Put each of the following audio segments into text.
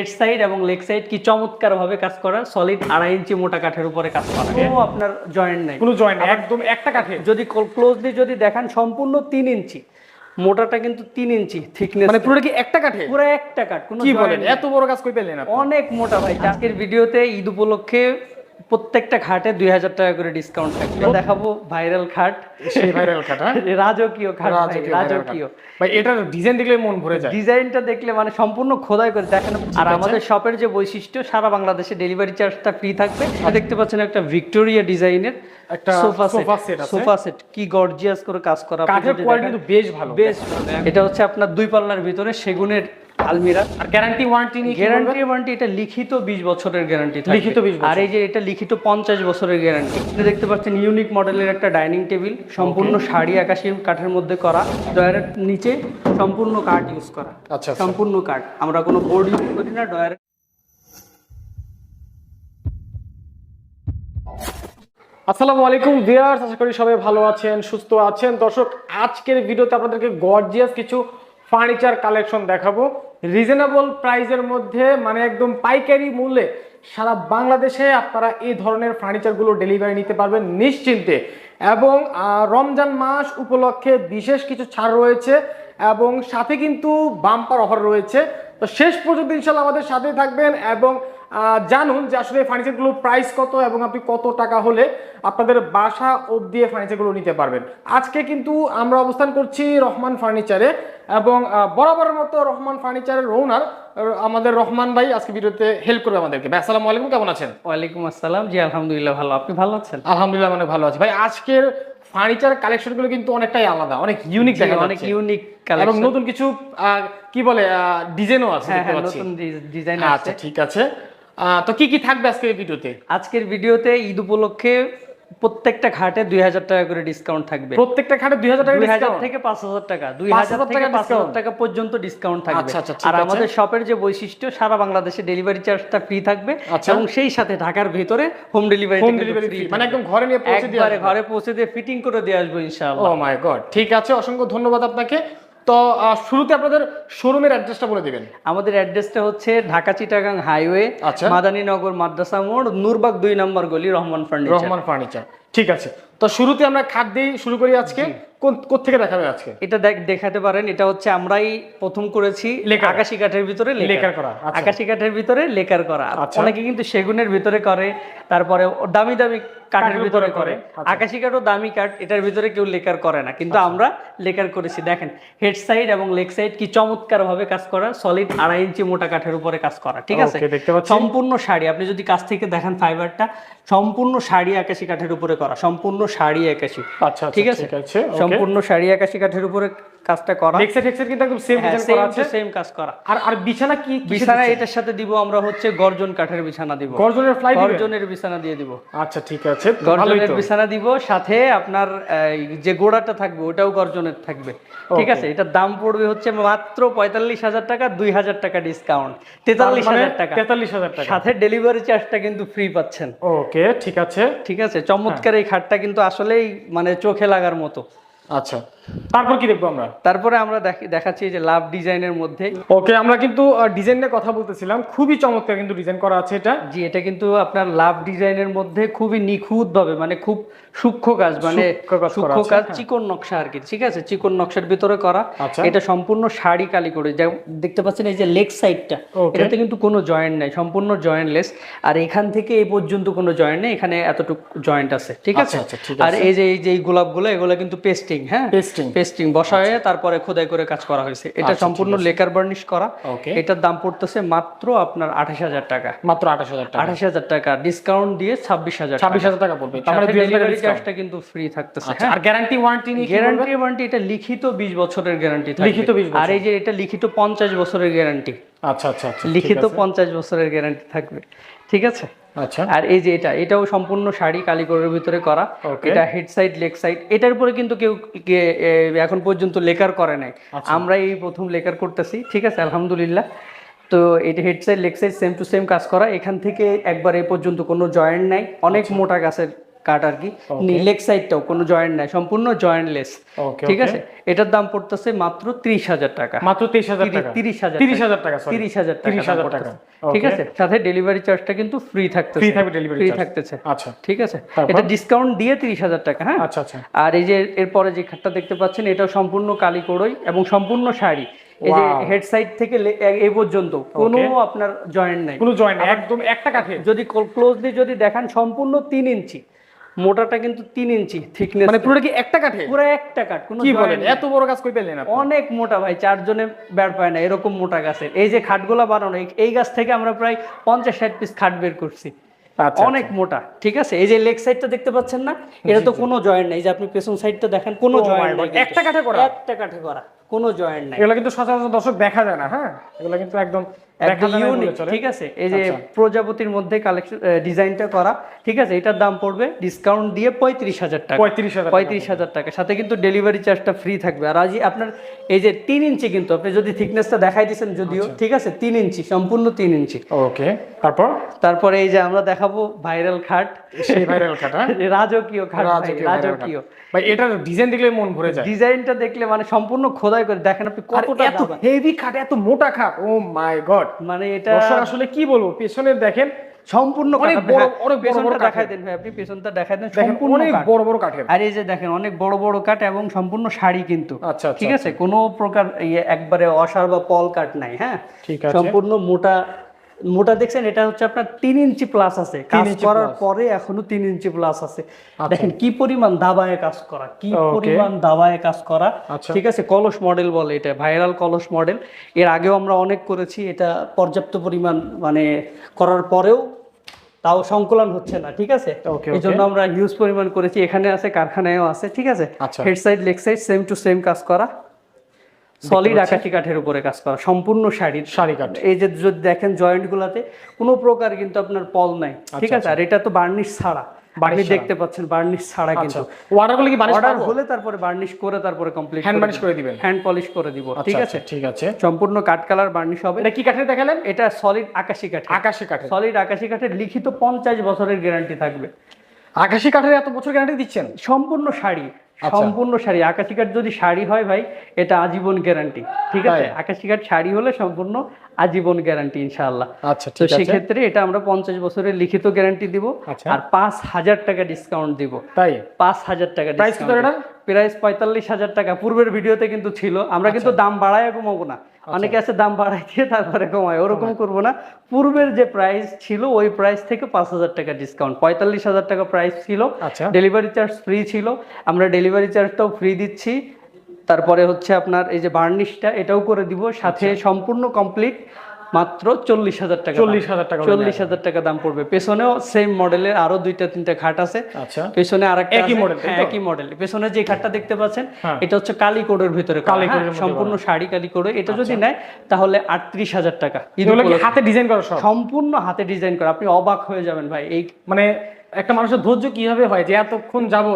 Head side এবং leg side কি চমৎকার ভাবে কাজ করা? সলিড আড়াই ইঞ্চি মোটা কাঠের উপরে কাজ করা। কোনো আপনার জয়েন্ট নাই। কোনো জয়েন্ট নাই একদম একটা কাঠে। যদি ক্লোজলি যদি দেখেন সম্পূর্ণ তিন ইঞ্চি। মোটাটা কিন্তু তিন ইঞ্চি থিকনেস মানে পুরো কি একটা কাঠে? পুরো একটা কাঠ কোনো কি বলেন? এত বড় কাজ কই পেলেন আপনি? অনেক মোটা ভাই আজকের ভিডিওতে ঈদ উপলক্ষে প্রত্যেকটা খাটে দুই হাজার টাকা করে ডিসকাউন্ট থাকবে। দেখাবো ভাইরাল খাট। সেই ভাইরাল কাঠ হ্যাঁ? রাজকীয় খাট রাজকীয়। ভাই এটার ডিজাইন দেখলে মন ভরে যায়। ডিজাইনটা দেখলে মানে সম্পূর্ণ খোদাই করে দেখেন। আর আমাদের শপের যে বৈশিষ্ট্য সারা বাংলাদেশে ডেলিভারি চার্জটা ফ্রি থাকবে। আর দেখতে পাচ্ছেন একটা ভিক্টোরিয়া ডিজাইনের একটা সোফা সেট। সোফা সেট কি গর্জিয়াস করে কাজ করা কাঠের কোয়ালিটি কিন্তু বেশ ভালো। বেশ এটা হচ্ছে আপনার দুই পাল্লার ভিতরে সেগুনের আলমিরা। আর গ্যারান্টি ওয়ারেন্টি নিয়ে? গ্যারান্টি ওয়ারেন্টি এটা লিখিত 20 বছরের গ্যারান্টি লিখিত 20 বছর। আর এই যে এটা লিখিত 50 বছরের গ্যারান্টি এটা দেখতে পাচ্ছেন ইউনিক মডেলের একটা ডাইনিং টেবিল সম্পূর্ণ শাড়ি আকাশি কাঠের মধ্যে করা। ডয়ারের নিচে সম্পূর্ণ কাঠ ইউজ করা। আচ্ছা আচ্ছা। সম্পূর্ণ কাঠ আমরা কোনো বোর্ড ইউজ করি না ডয়ার আসসালামু আলাইকুম ভিউয়ার্স আশা করি সবাই ভালো আছেন সুস্থ আছেন। দর্শক আজকের ভিডিওতে আপনাদেরকে গর্জিয়াস কিছু ফার্নিচার কালেকশন দেখাবো। রিজনেবল প্রাইজের মধ্যে মানে একদম পাইকারি মূল্যে সারা বাংলাদেশে আপনারা এই ধরনের ফার্নিচারগুলো ডেলিভারি নিতে পারবেন নিশ্চিন্তে। এবং রমজান মাস উপলক্ষে বিশেষ কিছু ছাড় রয়েছে এবং সাথে কিন্তু বাম্পার অফার রয়েছে। তো শেষ পর্যন্ত ইনশাল্লাহ আমাদের সাথেই থাকবেন এবং জানুন যে আসলে ফার্নিচারগুলোর প্রাইস কত এবং আপনি কত টাকা হলে আপনাদের বাসা অবধি এই ফার্নিচারগুলো নিতে পারবেন। আজকে কিন্তু আমরা অবস্থান করছি রহমান ফার্নিচারে এবং বরাবরের মতো রহমান ফার্নিচারের ওনার আমাদের রহমান ভাই আজকে ভিডিওতে হেল্প করবে আমাদেরকে। ভাই আসসালামু আলাইকুম কেমন আছেন? ওয়ালাইকুম আসসালাম। জি আলহামদুলিল্লাহ ভালো। আপনি ভালো আছেন? আলহামদুলিল্লাহ মানে ভালো আছি। ভাই আজকের ফার্নিচার কালেকশনগুলো কিন্তু অনেকটাই আলাদা অনেক ইউনিক দেখা অনেক ইউনিক এবং নতুন কিছু আহ, কি বলে ডিজাইনও আছে হ্যাঁ দেখতে হ্যাঁ পাচ্ছি। নতুন ডিজাইন আছে। আচ্ছা ঠিক আছে। তো কি কি থাকবে আজকে এই ভিডিওতে? আজকের ভিডিওতে ঈদ উপলক্ষে প্রত্যেকটা ঘাটে দুই হাজার টাকা করে ডিসকাউন্ট থাকবে। প্রত্যেকটা খাটে দুই হাজার টাকা হাজার থেকে পাঁচ হাজার টাকা দুই হাজার থেকে পাঁচ হাজার টাকা পর্যন্ত ডিসকাউন্ট থাকবে। আচ্ছা, আচ্ছা, আর আমাদের শপের যে বৈশিষ্ট্য সারা বাংলাদেশে ডেলিভারি চার্জটা ফ্রি থাকবে আচ্ছা। এবং সেই সাথে ঢাকার ভিতরে home delivery home delivery free মানে একদম ঘরে নিয়ে পৌঁছে দিয়ে ঘরে পৌঁছে দিয়ে ফিটিং করে দিয়ে আসব ইনশাআল্লাহ। ও মাই গড ঠিক আছে অসংখ্য ধন্যবাদ আপনাকে। তো শুরুতে আপনাদের শোরুমের অ্যাড্রেসটা বলে দিবেন। আমাদের অ্যাড্রেসটা হচ্ছে ঢাকা চিটাগাং হাইওয়ে আচ্ছা। মাদানীনগর মাদ্রাসা মোড় নূরবাগ দুই নম্বর গলি রহমান ফার্নিচার রহমান ফার্নিচার ঠিক আছে। তো শুরুতে আমরা খাদ্যেই দিয়ে শুরু করি আজকে। কোন থেকে দেখাবে আজকে এটা দেখাতে পারেন এটা হচ্ছে আমরাই প্রথম করেছি আকাশি কাঠের ভিতরে লেকার। করা, আচ্ছা। আকাশি কাঠের ভিতরে লেকার করা আচ্ছা। অনেকে কিন্তু সেগুনের ভিতরে করে তারপরে দামি দামি কাঠের ভিতরে করে আচ্ছা। আকাশি কাঠও দামি কাঠ এটার ভিতরে কেউ লেকার করে না কিন্তু আমরা লেকার করেছি দেখেন হেড সাইড এবং লেগ সাইড কি চমৎকার ভাবে কাজ করা সলিড আড়াই ইঞ্চি মোটা কাঠের উপরে কাজ করা ঠিক আছে। সম্পূর্ণ শাড়ি আপনি যদি কাছ থেকে দেখেন ফাইবারটা সম্পূর্ণ শাড়ি আকাশি কাঠের উপরে করা সম্পূর্ণ শাড়ি আকাশি আচ্ছা আচ্ছা, ঠিক আছে। সম্পূর্ণ শাড়ি আকাশি কাঠের উপরে কাজটা করা। হেক্সেট হেক্সেট কিন্তু একদম সেম ডিজাইন করা আছে। সেম কাজ করা। আর আর বিছানা কি বিছানা এটার সাথে দিব আমরা হচ্ছে গর্জন কাঠের বিছানা দিব। গর্জনের ফ্লাই দিবেন? গর্জনের বিছানা দিয়ে দিব। আচ্ছা ঠিক আছে গর্জনের বিছানা দিব সাথে আপনার যে গোড়াটা থাকবে ওটাও গর্জনের থাকবে। ঠিক আছে এটার দাম পড়বে হচ্ছে মাত্র পঁয়তাল্লিশ হাজার টাকা দুই হাজার টাকা ডিসকাউন্ট তেতাল্লিশ মানে হাজার টাকা। তেতাল্লিশ হাজার টাকা। সাথে ডেলিভারি চার্জটা কিন্তু ফ্রি পাচ্ছেন। ওকে ঠিক আছে। ঠিক আছে চমৎকার এই খাটটা কিন্তু আসলেই মানে চোখে লাগার মতো। আচ্ছা তারপর কি দেখব আমরা? তারপরে আমরা দেখাচ্ছি যে লাভ ডিজাইনের মধ্যে। ওকে আমরা কিন্তু ডিজাইন নিয়ে কথা বলতেছিলাম। খুবই চমৎকার কিন্তু ডিজাইন করা আছে এটা। জি এটা কিন্তু আপনার লাভ ডিজাইনের মধ্যে খুবই নিখুঁত ভাবে মানে খুব সূক্ষ্ম কাজ মানে সূক্ষ্ম কাজ আছে, কাজ চিকন নকশা আর কি ঠিক আছে? চিকন নকশার ভিতরে করা। আচ্ছা। এটা সম্পূর্ণ শাড়ি কালি করে দেখতে পাচ্ছেন এই যে লেগ সাইডটা. এটাতে কিন্তু কোনো জয়েন্ট নাই সম্পূর্ণ জয়েন্টলেস আর এখান থেকে এই পর্যন্ত কোনো জয়েন্ট নেই এখানে এতটুকু জয়েন্ট আছে ঠিক আছে? আচ্ছা, আচ্ছা, ঠিক আর এই যে এই যে গোলাপগুলো এগুলো কিন্তু পেস্টিং হ্যাঁ? পেস্টিং পেস্টিং বসা হয়ে তারপরে খোদাই করে কাজ করা হয়েছে। এটা সম্পূর্ণ লেকার বার্নিশ করা। এটার দাম পড়তেছে মাত্র আপনার আঠাশ হাজার টাকা। মাত্র আঠাশ হাজার টাকা। আঠাশ হাজার টাকা। ডিসকাউন্ট দিয়ে ছাব্বিশ হাজার ছাব্বিশ হাজার টাকা পড়বে। ডেলিভারি চার্জটা কিন্তু ফ্রি থাকতেছে আচ্ছা, আর গ্যারান্টি ওয়ারেন্টি? গ্যারান্টি ওয়ারেন্টি এটা লিখিত বিশ বছরের গ্যারান্টি লিখিত 20 আর এই যে এটা লিখিত পঞ্চাশ বছরের গ্যারান্টি আচ্ছা আচ্ছা আচ্ছা লিখিত পঞ্চাশ বছরের গ্যারান্টি থাকবে। ঠিক আছে? আচ্ছা। আর এই যে এটা এটাও সম্পূর্ণ শাড়ি কালীগড়ের ভিতরে করা। এটা হেড সাইড লেগ সাইড এটার উপরে কিন্তু কেউ এখন পর্যন্ত লেকার করে নাই। আচ্ছা। আমরা এই প্রথম লেকার করতেছি ঠিক আছে? আলহামদুলিল্লাহ। তো এটা head side leg side same to same কাজ করা। এখান থেকে একবার এ পর্যন্ত কোনো জয়েন্ট নাই। অনেক আচ্ছা। মোটা গাছের কাট আর কি। লেগ সাইডটাও কোনো জয়েন্ট নাই সম্পূর্ণ জয়েন্টলেস ঠিক আছে? এটার দাম পড়তেছে মাত্র ত্রিশ হাজার টাকা। মাত্র তেইশ হাজার টাকা। তিরিশ হাজার তিরিশ হাজার টাকা। তিরিশ হাজার তিরিশ হাজার টাকা। ঠিক আছে? সাথে ডেলিভারি চার্জটা কিন্তু ফ্রি থাকতেছে। ফ্রি থাকবে ডেলিভারি ফ্রি থাকতেছে। আচ্ছা। ঠিক আছে? এটা ডিসকাউন্ট দিয়ে তিরিশ হাজার টাকা হ্যাঁ? আচ্ছা আচ্ছা। আর এই যে এরপরে যে খাটটা দেখতে পাচ্ছেন এটাও সম্পূর্ণ কালি কোড়ই এবং সম্পূর্ণ শাড়ি। এই যে হেড সাইড থেকে এই পর্যন্ত কোনো আপনার জয়েন্ট নাই। কোনো জয়েন্ট একদম একটা কাঠে যদি ক্লোজলি যদি দেখান সম্পূর্ণ তিন ইঞ্চি। মোটাটা কিন্তু তিন ইঞ্চি থিকনেস মানে পুরো কি একটা কাঠে? পুরো একটা কাট কোনো কি বলেন এত বড় কাজ কই পেলেন আপনি? অনেক মোটা ভাই চারজনে বের পায় না এরকম মোটা গাছের। এই যে খাটগুলা বানানো এই- গাছ থেকে আমরা প্রায় পঞ্চাশ ষাট পিস খাট বের করছি। আচ্ছা অনেক মোটা ঠিক আছে? এই যে লেগ সাইডটা দেখতে পাচ্ছেন না এটা তো কোনো জয়েন্ট নাই যে আপনি পেছন সাইডটা দেখেন কোনো Oh জয়েন্ট নাই একটা কাঠে করা? একটা কাঠে করা কোনো জয়েন্ট নাই। এগুলো কিন্তু সচরাচর দর্শক দেখা যায় না হ্যাঁ? এগুলো কিন্তু একদম ঠিক আছে? এই যে আচ্ছা। প্রজাপতির মধ্যে কালেকশন ডিজাইনটা করা ঠিক আছে? এটার দাম পড়বে ডিসকাউন্ট দিয়ে পঁয়ত্রিশ হাজার টাকা। পঁয়ত্রিশ হাজার পঁয়ত্রিশ হাজার টাকা। সাথে কিন্তু ডেলিভারি চার্জটা ফ্রি থাকবে। আর আজ আপনার এই যে তিন ইঞ্চি কিন্তু আপনি যদি থিকনেসটা দেখাই দিয়েছেন যদিও আচ্ছা। ঠিক আছে? তিন ইঞ্চি সম্পূর্ণ তিন ইঞ্চি। ওকে। তারপর? তারপরে এই যে আমরা দেখাবো ভাইরাল খাট। সেই ভাইরাল কাটা রাজকীয় খাট রাজকীয়। ভাই এটার ডিজাইন দেখলে মন ভরে যায়। ডিজাইনটা দেখলে মানে সম্পূর্ণ খোদাই করে। দেখেন আপনি কতটা এত হেভি খাট এত মোটা খাট। ও মাই গড মানে এটা দর্শক আসলে কি বলব? পেছনে দেখেন সম্পূর্ণ অনেক বড়- অনেক বড় বড়। দেখাই দেন ভাই আপনি পেছনটা দেখাই দেন দেখেন সম্পূর্ণ অনেক বড় বড় কাঠের। আর এই যে দেখেন অনেক বড় বড় কাঠ এবং সম্পূর্ণ শাড়ি কিন্তু। আচ্ছা আচ্ছা ঠিক আছে? কোনো প্রকার ইয়ে একবারে অসার বা পল কাঠ নাই হ্যাঁ? ঠিক আছে। সম্পূর্ণ মোটা মোটা দেখছেন এটা হচ্ছে আপনার তিন ইঞ্চি প্লাস আছে। কাজ করার পরে এখনও তিন ইঞ্চি প্লাস আছে। দেখেন কি পরিমাণ দাবায় কাজ করা কি পরিমাণ দাবায় কাজ করা। আচ্ছা। ঠিক আছে কলস মডেল বলে এটা ভাইরাল কলস মডেল এর আগেও আমরা অনেক করেছি এটা পর্যাপ্ত পরিমাণ মানে করার পরেও তাও সংকলন হচ্ছে না ঠিক আছে? এই জন্য আমরা হিউজ পরিমাণ করেছি এখানে আছে কারখানায়ও আছে ঠিক আছে? আচ্ছা। Head side leg side same to same কাজ করা। সলিড আকাশি কাঠের উপরে কাজ করা সম্পূর্ণ শাড়ির। শাড়ি কাঠ। এই যে যদি দেখেন জয়েন্ট গুলাতে কোনো প্রকার কিন্তু আপনার পল নাই ঠিক আচ্ছা, আছে আর এটা তো বার্নিশ ছাড়া। দেখতে পাচ্ছেন বার্নিশ ছাড়া আচ্ছা। কিন্তু। অর্ডার করলে কি বানিশ অর্ডার হলে তারপরে বার্নিশ করে তারপরে কমপ্লিট হ্যান্ড করে দিবেন। হ্যান্ড পলিশ করে দিব ঠিক আচ্ছা, আছে? আচ্ছা, ঠিক আছে। সম্পূর্ণ কাঠ কালার বার্নিশ হবে। এটা কি কাঠের দেখালেন? এটা সলিড আকাশি কাঠ আকাশি কাঠের। সলিড আকাশি কাঠের লিখিত পঞ্চাশ বছরের গ্যারান্টি থাকবে। আকাশি কাঠের এত বছর গ্যারান্টি দিচ্ছেন? সম্পূর্ণ শাড়ি। আচ্ছা। সম্পূর্ণ শাড়ি। আকাশি কাঠ যদি শাড়ি হয় ভাই এটা আজীবন গ্যারান্টি ঠিক আছে? আকাশি কাঠ শাড়ি হলে সম্পূর্ণ আজীবন গ্যারান্টি ইনশাআল্লাহ। আচ্ছা তো ঠিক আছে। সেক্ষেত্রে এটা আমরা পঞ্চাশ বছরের লিখিত গ্যারান্টি দিব। আচ্ছা। আর পাঁচ হাজার টাকা ডিসকাউন্ট দিব। তাই? পাঁচ হাজার টাকা ডিসকাউন্ট? প্রাইস পঁয়তাল্লিশ হাজার টাকা। পূর্বের ভিডিওতে কিন্তু ছিল। আমরা কিন্তু আচ্ছা। দাম বাড়ায় কমাবো না। অনেকে আছে দাম বাড়াই দিয়ে তারপরে কমায় ওরকম করব না। পূর্বের যে প্রাইস ছিল ওই প্রাইস থেকে পাঁচ হাজার টাকা ডিসকাউন্ট পঁয়তাল্লিশ হাজার টাকা প্রাইস ছিল। আচ্ছা। ডেলিভারি চার্জ ফ্রি ছিল। আমরা ডেলিভারি চার্জটাও ফ্রি দিচ্ছি। তারপরে হচ্ছে আপনার এই যে বার্নিশটা এটাও করে দিব। সাথে আচ্ছা। সম্পূর্ণ কমপ্লিট মাত্র চল্লিশ হাজার টাকা চল্লিশ হাজার টাকা চল্লিশ হাজার টাকা দাম পড়বে। পেছনেও সেম মডেলের আরও দুইটা তিনটা খাট আছে। আচ্ছা। পেছনে আরেকটা একই তাই হ্যাঁ? একই মডেল পেছনে যে খাটটা দেখতে পাচ্ছেন হ্যাঁ। এটা হচ্ছে কালি কোডের ভিতরে হ্যাঁ, সম্পূর্ণ শাড়ি কালি কোডে। এটা যদি নেয় তাহলে আটত্রিশ হাজার টাকা। হাতে ডিজাইন করা সম্পূর্ণ হাতে ডিজাইন করা। আপনি অবাক হয়ে যাবেন ভাই। এই মানে একটা মানুষের ধৈর্য কীভাবে হয়? যে এতক্ষণ যাব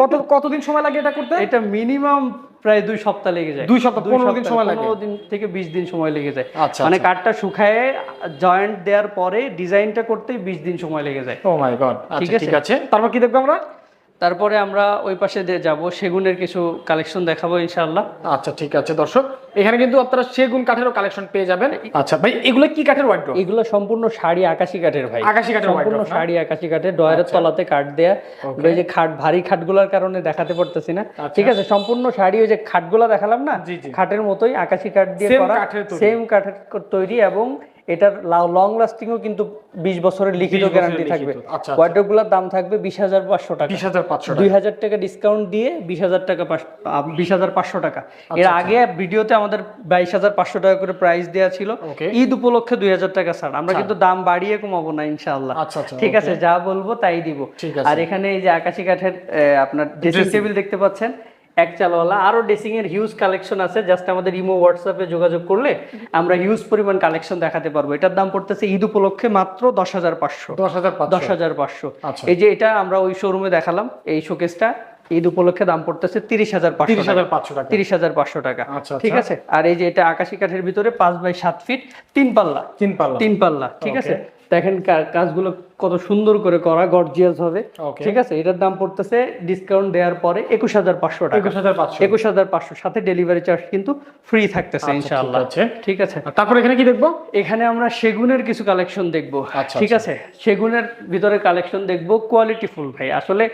কত কতদিন সময় লাগে এটা করতে? এটা মিনিমাম প্রায় দুই সপ্তাহ লেগে যায় দুই সপ্তাহ, পনেরো দিন সময় লাগে? পনেরো দিন থেকে বিশ দিন সময় লেগে যায় আচ্ছা, মানে আচ্ছা। কাঠটা শুকায় জয়েন্ট দেওয়ার পরে ডিজাইনটা করতেই বিশ দিন সময় লেগে যায় ও মাই গড ঠিক আচ্ছা আছে? ঠিক আছে তারপর কি দেখব আমরা তারপরে আমরা ওই পাশে যাব সেগুনের কিছু কালেকশন দেখাবো ইনশাআল্লাহ। আচ্ছা ঠিক আছে দর্শক। এখানে কিন্তু আপনারা সেগুন কাঠেরও কালেকশন পেয়ে যাবেন। আচ্ছা ভাই এগুলো কি কাঠের ওয়াইড্রো এগুলো সম্পূর্ণ শাড়ি আকাশি কাঠের ভাই। আকাশি কাঠের সম্পূর্ণ শাড়ি আকাশি কাঠের ডয়ারের তলাতে কাঠ দেয়া। ওই যে খাট ভারী খাটগুলোর কারণে দেখাতে পারতেছি না। ঠিক আছে সম্পূর্ণ শাড়ি ওই যে খাটগুলা দেখালাম না। খাটের মতোই আকাশি কাঠ দিয়ে করা। কাঠের সেম কাঠের তৈরি এবং এটার লং লাস্টিংও কিন্তু বিশ বছরের লিখিত গ্যারান্টি থাকবে। আচ্ছা, আচ্ছা। দাম থাকবে বিশ হাজার পাঁচশো টাকা। বিশ হাজার পাঁচশো দুই হাজার টাকা ডিসকাউন্ট দিয়ে বিশ হাজার টাকা বিশ হাজার পাঁচশো টাকা। আচ্ছা, এর আগে ভিডিওতে আমাদের বাইশ হাজার পাঁচশো টাকা করে প্রাইস দেওয়া ছিল। ঈদ উপলক্ষে দুই হাজার টাকা ছাড় আমরা কিন্তু দাম বাড়িয়ে কমাবো না ইনশাআল্লাহ। ঠিক আছে যা বলব তাই দিব। আর এখানে এই যে আকাশি কাঠের আপনার ড্রেসিং টেবিল দেখতে পাচ্ছেন। এক চালওয়ালা। আরও ড্রেসিং এর হিউজ কালেকশন আছে। জাস্ট আমাদের ইমো হোয়াটসঅ্যাপে যোগাযোগ করলে আমরা হিউজ পরিমাণ কালেকশন দেখাতে পারব। এটার দাম পড়তেছে ঈদ উপলক্ষে মাত্র দশ হাজার পাঁচশো। দশ হাজার পাঁচশো। আচ্ছা। এই যে এটা আমরা ওই শোরুমে দেখালাম। এই শোকেসটা ঈদ উপলক্ষে দাম পড়তেছে তিরিশ হাজার পাঁচশো তিরিশ হাজার পাঁচশো টাকা। তিরিশ হাজার পাঁচশো টাকা। আচ্ছা, ঠিক আছে? আর এই যে এটা আকাশি কাঠের ভিতরে পাঁচ বাই সাত ফিট তিন পাল্লা। তিন পাল্লা। তিন পাল্লা। ঠিক আছে? দেখেন কাজগুলো কত সুন্দর করে করা গর্জিয়াস হবে। ঠিক আছে? এটার দাম পড়তেছে ডিসকাউন্ট দেওয়ার পরে একুশ হাজার পাঁচশো টাকা। একুশ হাজার পাঁচশো। একুশ হাজার পাঁচশো। সাথে ডেলিভারি চার্জ কিন্তু ফ্রি থাকতেছে আচ্ছা, ইনশাআল্লাহ। ঠিক আছে। তারপর এখানে কি দেখব? এখানে আমরা সেগুনের কিছু কালেকশন দেখব। আচ্ছা, ঠিক আছে? সেগুনের ভিতরে কালেকশন দেখব। কোয়ালিটি ফুল ভাই। আসলে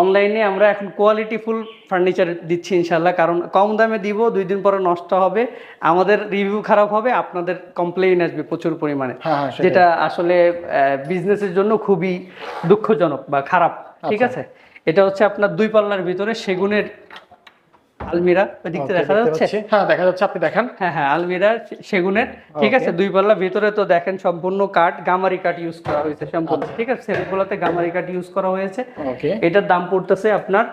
অনলাইনে আমরা এখন কোয়ালিটি ফুল ফার্নিচার দিচ্ছি ইনশাল্লাহ কারণ কম দামে দিব দুই দিন পরে নষ্ট হবে। আমাদের রিভিউ খারাপ হবে আপনাদের কমপ্লেইন আসবে প্রচুর পরিমাণে। হ্যাঁ হ্যাঁ। যেটা আসলে বিজনেসের জন্য খুবই দুঃখজনক বা খারাপ ঠিক আচ্ছা। আছে? এটা হচ্ছে আপনার দুই পাল্লার ভিতরে সেগুনের আলমিরা ওই দিকটা দেখা যাচ্ছে? হ্যাঁ দেখা যাচ্ছে আপনি দেখেন। হ্যাঁ হ্যাঁ আলমিরা সেগুনের ঠিক আছে? দুই পাল্লা ভিতরে তো দেখেন সম্পূর্ণ কাঠ গামারি কাঠ ইউজ করা হয়েছে সম্পূর্ণ ঠিক আছে? সেগুলোতে গামারি কাঠ ইউজ করা হয়েছে। এটার দাম পড়তেছে আপনার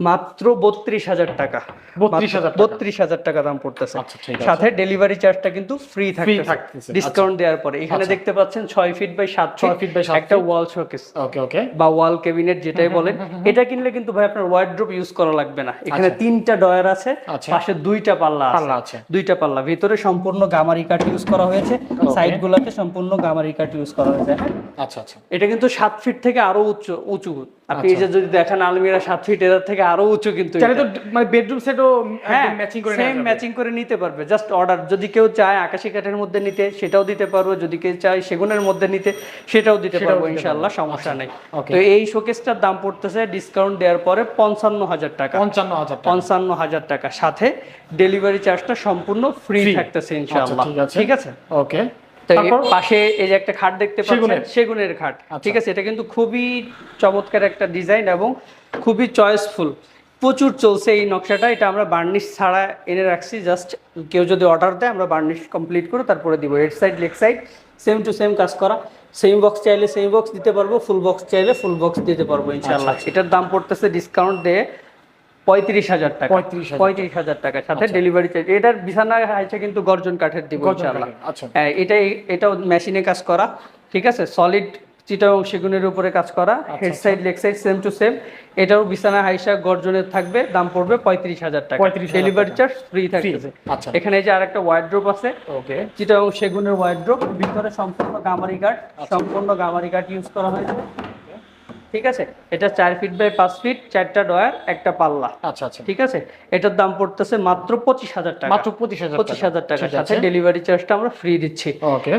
মাত্র বত্রিশ হাজার টাকা। 32,000 টাকা। বত্রিশ হাজার টাকা দাম পড়তেছে। আচ্ছা। সাথে ডেলিভারি চার্জটা কিন্তু ফ্রি থাকতেছে। থাকতেছে, ডিসকাউন্ট দেওয়ার পরে। এখানে দেখতে পাচ্ছেন ছয় ফিট বাই সাত 6 feet by 7 একটা ওয়াল শোকেস ওকে ওকে বা ওয়াল ক্যাবিনেট যেটাই বলেন। এটা কিনলে কিন্তু ভাই আপনার ওয়ার্ড্রোপ ইউজ করা লাগবে না। এখানে তিনটা ডয়ার আছে। আচ্ছা। পাশে দুইটা পাল্লা আছে। দুইটা পাল্লা। ভিতরে সম্পূর্ণ গামারি কাঠ ইউজ করা হয়েছে। সাইড গুলাতে সম্পূর্ণ গামারি কাঠ ইউজ করা হয়েছে। হ্যাঁ? আচ্ছা আচ্ছা। এটা কিন্তু সাত ফিট থেকে আরও উঁচু উঁচু। আপনি এই যে যদি দেখেন আলমিরা সাত ফিট এর থেকে আরও উঁচু কিন্তু চাইলে তো মানে বেডরুম সেটও হ্যাঁ ম্যাচিং করে সেম ম্যাচিং করে নিতে পারবে। জাস্ট অর্ডার যদি কেউ চায় আকাশি কাঠের মধ্যে নিতে সেটাও দিতে পারব। যদি কেউ চায় সেগুনের মধ্যে নিতে সেটাও দিতে পারব ইনশাআল্লাহ সমস্যা নেই। তো এই শোকেসটার দাম পড়তেছে ডিসকাউন্ট দেওয়ার পরে পঞ্চান্ন হাজার টাকা। পঞ্চান্ন হাজার পঞ্চান্ন হাজার টাকা। সাথে ডেলিভারি চার্জটা সম্পূর্ণ ফ্রি থাকতেছে ইনশাআল্লাহ। ঠিক আছে। ওকে পাশে এই যে একটা খাট দেখতে পাচ্ছেন সেগুনের? সেগুনের খাট। ঠিক আছে? এটা কিন্তু খুবই চমৎকার একটা ডিজাইন এবং খুবই চয়েসফুল প্রচুর চলছে এই নকশাটা এটা আমরা বার্নিশ ছাড়া এনে রাখছি জাস্ট কেউ যদি অর্ডার দেয় আমরা বার্নিশ কমপ্লিট করে তারপরে দিব। Head side leg side same to same কাজ করা। সেম বক্স চাইলে সেম বক্স দিতে পারব ফুল বক্স চাইলে ফুল বক্স দিতে পারব ইনশাল্লাহ এটার দাম পড়তেছে ডিসকাউন্ট দিয়ে পঁয়ত্রিশ হাজার টাকা। পঁয়ত্রিশ হাজার টাকা। সাথে ডেলিভারি চার্জ এটার বিছানা আছে কিন্তু গর্জন কাঠের দিব আচ্ছা। হ্যাঁ, এটাই এটাও মেশিনে কাজ করা। ঠিক আছে? সলিড চিটাং সেগুনের উপরে কাজ করা head side leg side same to same এটাও বিছানা হাইসা গর্জনের থাকবে দাম পড়বে পঁয়ত্রিশ হাজার টাকা। 35,000 ডেলিভারি চার্জ ফ্রি আচ্ছা। এখানে এই যে আরেকটা ওয়ার্ড্রোপ আছে ওকে। চিটাং সেগুনের ওয়ার্ড্রোপ ভিতরে সম্পূর্ণ গামারি কাঠ আচ্ছা। সম্পূর্ণ গামারি কাঠ ইউজ করা হয়েছে। ঠিক আছে? এটা চার ফিট বাই পাঁচ ফিট চারটা ডয়ার একটা পাল্লা। আচ্ছা আচ্ছা। ঠিক আছে? এটার দাম পড়তেছে মাত্র পঁচিশ হাজার টাকা। মাত্র পঁচিশ হাজার পঁচিশ হাজার টাকার সাথে ডেলিভারি চার্জটা আমরা ফ্রি দিচ্ছি।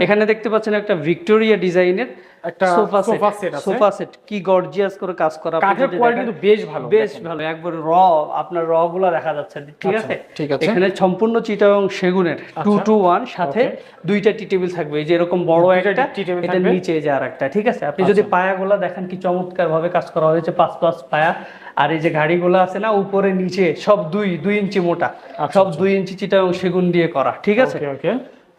এখানে দেখতে পাচ্ছেন একটা ভিক্টোরিয়া ডিজাইনের একটা সোফা সেট sofa set আছে। সোফা সেট কি গর্জিয়াস করে কাজ করা আপনি কাঠের যদি কোয়ালিটি দেখেন, কিন্তু বেশ ভালো বেশ ভালো একবার র আপনার র গুলা দেখা যাচ্ছে ঠিক আচ্ছা, আছে? ঠিক আছে। এখানে সম্পূর্ণ চিটাং সেগুনের টু টু ওয়ান সাথে দুইটা টি টেবিল থাকবে এই যে এরকম বড় একটা এটা নিচে এই যে আর একটা ঠিক আছে? আপনি যদি পায়াগুলা দেখেন কি চমৎকার ভাবে কাজ করা হয়েছে পাঁচ পাঁচ পায়া। আর এই যে গাড়িগুলো আছে না উপরে নিচে সব দুই দুই ইঞ্চি মোটা। সব দুই ইঞ্চি চিটাং সেগুন দিয়ে করা ঠিক আছে? ওকে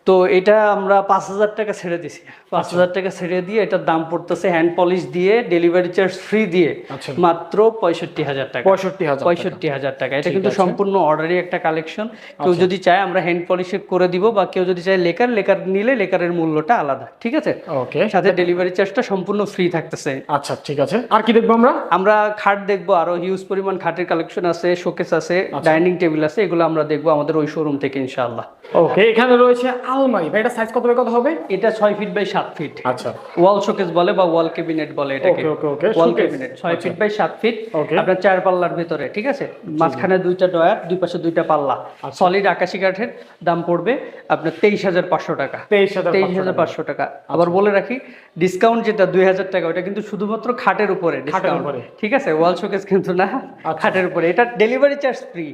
তো এটা আমরা পাঁচ হাজার টাকা ছেড়ে দিছি। পাঁচ হাজার টাকা ছেড়ে দিয়ে এটার দাম পড়তেছে হ্যান্ড পলিশ দিয়ে ডেলিভারি চার্জ ফ্রি দিয়ে আচ্ছা। মাত্র পঁয়ষট্টি হাজার টাকা। পঁয়ষট্টি হাজার পঁয়ষট্টি হাজার টাকা। এটা কিন্তু সম্পূর্ণ অর্ডারই একটা কালেকশন কেউ আচ্ছা। যদি চায় আমরা হ্যান্ড পলিশ করে দিব বা কেউ যদি চায় লেকার লেকার নিলে লেকারের মূল্যটা আলাদা ঠিক আছে? ওকে সাথে ডেলিভারি চার্জটা সম্পূর্ণ ফ্রি থাকতেছে। আচ্ছা ঠিক আছে। আর কি দেখব আমরা? আমরা খাট দেখব আরও হিউজ পরিমাণ খাটের কালেকশন আছে শোকেস আছে ডাইনিং টেবিল আছে এগুলো আমরা দেখব আমাদের ওই শোরুম থেকে ইনশাআল্লাহ। ওকে এখানে রয়েছে আলমারি ভাই এটা সাইজ কত বাই কত হবে? এটা ছয় ফিট বাই সাত ফিট আচ্ছা। ওয়াল শোকেস বলে বা ওয়াল ক্যাবিনেট বলে এটাকে। Okay, okay, okay. Wall cabinet ছয় ফিট বাই সাত ফিট আপনার চার পাল্লার ভিতরে ঠিক আছে? মাঝখানে দুইটা ডয়ার দুই পাশে দুইটা পাল্লা। আচ্ছা। সলিড আকাশি কাঠের দাম পড়বে আপনার তেইশ হাজার পাঁচশো টাকা। তেইশ হাজার তেইশ হাজার পাঁচশো টাকা। আবার বলে রাখি ডিসকাউন্ট যেটা দুই হাজার টাকা ওটা কিন্তু শুধুমাত্র খাটের উপরে ডিসকাউন্ট উপরে। ঠিক আছে? ওয়াল শোকেস কিন্তু না খাটের উপরে। এটা delivery charge free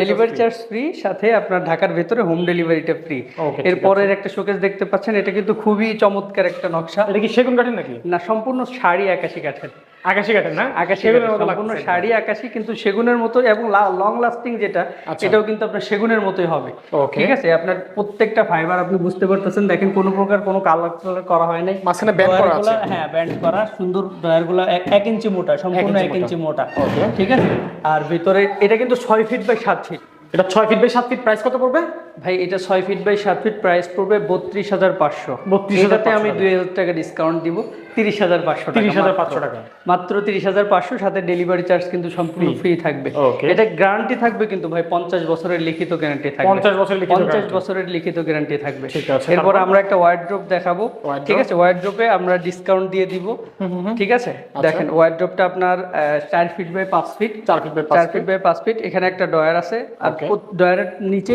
delivery charge free সাথে আপনার ঢাকার ভেতরে হোম ডেলিভারিটা ফ্রি Okay, এরপরের একটা শোকেস দেখতে পাচ্ছেন এটা কিন্তু খুবই চমৎকার একটা নকশা। এটা কি সেগুন কাঠের নাকি? না সম্পূর্ণ শাড়ি আকাশি কাঠের। আকাশি কাঠের না? আকাশি সম্পূর্ণ শাড়ি আকাশি কিন্তু সেগুনের মতো এবং লং লাস্টিং যেটা আচ্ছা। এটাও কিন্তু আপনার সেগুনের মতোই হবে। ঠিক আছে? আপনার প্রত্যেকটা ফাইবার আপনি বুঝতে পারতেছেন। দেখেন কোনো প্রকার কোনো কালার কালার করা হয় নাই। মাঝখানে band করা ডয়ারগুলা- হ্যাঁ ব্যান্ড করা সুন্দর ডয়ারগুলো এক ইঞ্চি মোটা সম্পূর্ণ এক ইঞ্চি মোটা। ঠিক আছে? আর ভিতরে এটা কিন্তু ছয় ফিট বাই সাত ফিট এটা ছয় ফিট বাই সাত ফিট প্রাইস কত পড়বে? ভাই এটা ছয় ফিট বাই সাত ফিট প্রাইস পড়বে বত্রিশ হাজার পাঁচশো। 32,500 এটাতে আমি দুই হাজার টাকা ডিসকাউন্ট দিব। তিরিশ হাজার পাঁচশো তিরিশ হাজার পাঁচশো টাকা। মাত্র তিরিশ হাজার পাঁচশো সাথে ডেলিভারি চার্জ কিন্তু সম্পূর্ণ ফ্রি থাকবে। এটা গ্যারান্টি থাকবে কিন্তু ভাই পঞ্চাশ বছরের লিখিত গ্যারান্টি থাকবে। পঞ্চাশ বছর পঞ্চাশ বছরের লিখিত গ্যারান্টি থাকবে। ঠিক আছে, এরপর আমরা একটা ওয়ার্ড্রোপ দেখাবো। ঠিক আছে ওয়ার্ড্রোপে আমরা ডিসকাউন্ট দিয়ে দিব। ঠিক আছে? দেখেন ওয়ার্ড্রোপটা আপনার চার ফিট বাই পাঁচ ফিট চার ফিট বাই পাঁচ চার ফিট বাই পাঁচ ফিট এখানে একটা ডয়ার আছে। আর ডয়ারের নিচে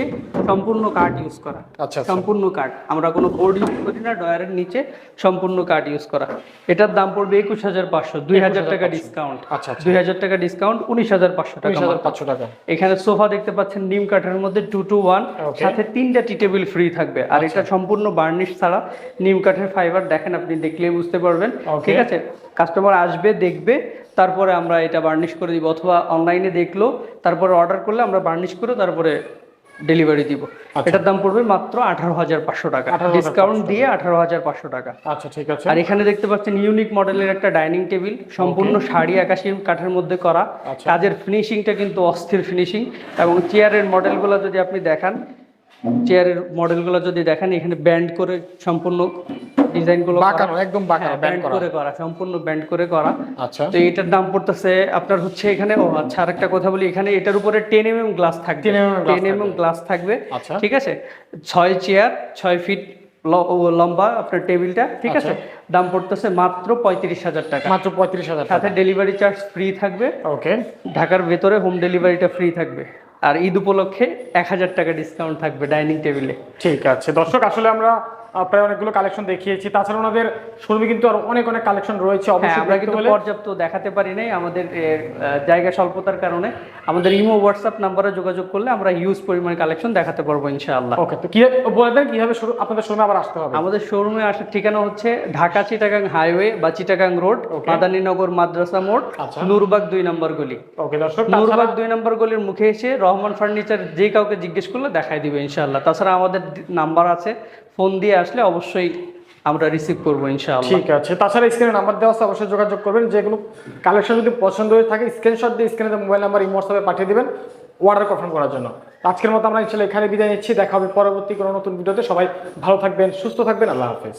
সম্পূর্ণ কাঠ ইউজ করা। আচ্ছা আচ্ছা। সম্পূর্ণ কাঠ আমরা কোনো বোর্ড ইউজ করি না ডয়ারের নিচে সম্পূর্ণ কাঠ ইউজ করা। এটার দাম পড়বে একুশ হাজার পাঁচশো দুই হাজার টাকা ডিসকাউন্ট আচ্ছা আচ্ছা। দুই হাজার টাকা ডিসকাউন্ট উনিশ হাজার পাঁচশো টাকা। পাঁচশো টাকা। এখানে সোফা দেখতে পাচ্ছেন নিম কাঠের মধ্যে টু টু ওয়ান সাথে তিনটা টি টেবিল ফ্রি থাকবে। আর এটা সম্পূর্ণ বার্নিশ ছাড়া। নিম কাঠের ফাইবার দেখেন আপনি দেখলেই বুঝতে পারবেন। ঠিক আছে? কাস্টমার আসবে দেখবে। তারপরে আমরা এটা বার্নিশ করে দিব। অথবা অনলাইনে দেখল তারপরে অর্ডার করলে আমরা বার্নিশ করে তারপরে ডেলিভারি দিব। এটার দাম পড়বে মাত্র আঠারো হাজার পাঁচশো টাকা। ডিসকাউন্ট দিয়ে আঠারো হাজার পাঁচশো টাকা। আচ্ছা ঠিক আছে। আর এখানে দেখতে পাচ্ছেন ইউনিক মডেলের একটা ডাইনিং টেবিল সম্পূর্ণ শাড়ি আকাশি কাঠের মধ্যে করা। আচ্ছা। কাজের ফিনিশিংটা কিন্তু অস্থির ফিনিশিং এবং চেয়ারের মডেলগুলো যদি আপনি দেখান চেয়ারের মডেলগুলো যদি দেখেন এখানে ব্যান্ড করে সম্পূর্ণ ডিজাইনগুলো বাঁকানো একদম বাঁকানো ব্যান্ড ব্যান্ড করে। করা সম্পূর্ণ ব্যান্ড করে করা। আচ্ছা। তো এটার দাম পড়তেছে আপনার হচ্ছে এখানে ও আচ্ছা আরেকটা কথা বলি এখানে এটার উপরে গ্লাস থাকবে। 10 mm glass ten M M glass থাকবে আচ্ছা। ঠিক আছে? চেয়ার ফিট লম্বা আপনার টেবিলটা ঠিক আছে? দাম পড়তেছে মাত্র পঁয়ত্রিশ হাজার টাকা। মাত্র পঁয়ত্রিশ হাজার সাথে ডেলিভারি চার্জ ফ্রি থাকবে। ওকে ঢাকার ভেতরে হোম ডেলিভারিটা ফ্রি থাকবে। আর ঈদ উপলক্ষে এক হাজার টাকা ডিসকাউন্ট থাকবে ডাইনিং টেবিলে ঠিক আছে। দর্শক আসলে আমরা প্রায় অনেকগুলো কালেকশন দেখিয়েছি। তাছাড়া ওনাদের শোরুমে কিন্তু আর অনেক অনেক কালেকশন রয়েছে হ্যাঁ অবশ্যই আমরা কিন্তু পর্যাপ্ত দেখাতে পারি নাই আমাদের জায়গা স্বল্পতার কারণে। আমাদের ইমো হোয়াটসঅ্যাপ নাম্বারে যোগাযোগ করলে আমরা হিউজ পরিমাণ কালেকশন দেখাতে পারব ইনশাআল্লাহ। ওকে তো কি বলে দেন কীভাবে আপনাদের শোরুমে আবার আসতে হবে? আমাদের শোরুমে আসার ঠিকানা হচ্ছে ঢাকা চিটাগাং হাইওয়ে বা চিটাগাং রোড মাদানীনগর মাদ্রাসা মোড় আচ্ছা। নূরবাগ দুই নম্বর গলি। ওকে দর্শক নূরবাগ দুই নম্বর গলির মুখে এসে রহমান ফার্নিচার যে কাউকে জিজ্ঞেস করলে দেখাই দিবে ইনশাআল্লাহ। তাছাড়া আমাদের নাম্বার আছে ফোন দিয়ে আসলে অবশ্যই আমরা রিসিভ করব ইনশাআল্লাহ। ঠিক আছে। তাছাড়া স্ক্রিনে নাম্বার দেওয়া আছে, অবশ্যই যোগাযোগ করবেন। যেগুলো কালেকশন যদি পছন্দ হয়ে থাকে স্ক্রিনশট দিয়ে স্ক্রিনে মোবাইল নাম্বার এই হোয়াটসঅ্যাপে পাঠিয়ে দেবেন অর্ডার কনফার্ম করার জন্য। আজকের মতো আমরা ইনশাল্লাহ এখানে বিদায় নিচ্ছি। দেখা হবে পরবর্তী কোনো নতুন ভিডিওতে। সবাই ভালো থাকবেন, সুস্থ থাকবেন। আল্লাহ হাফেজ।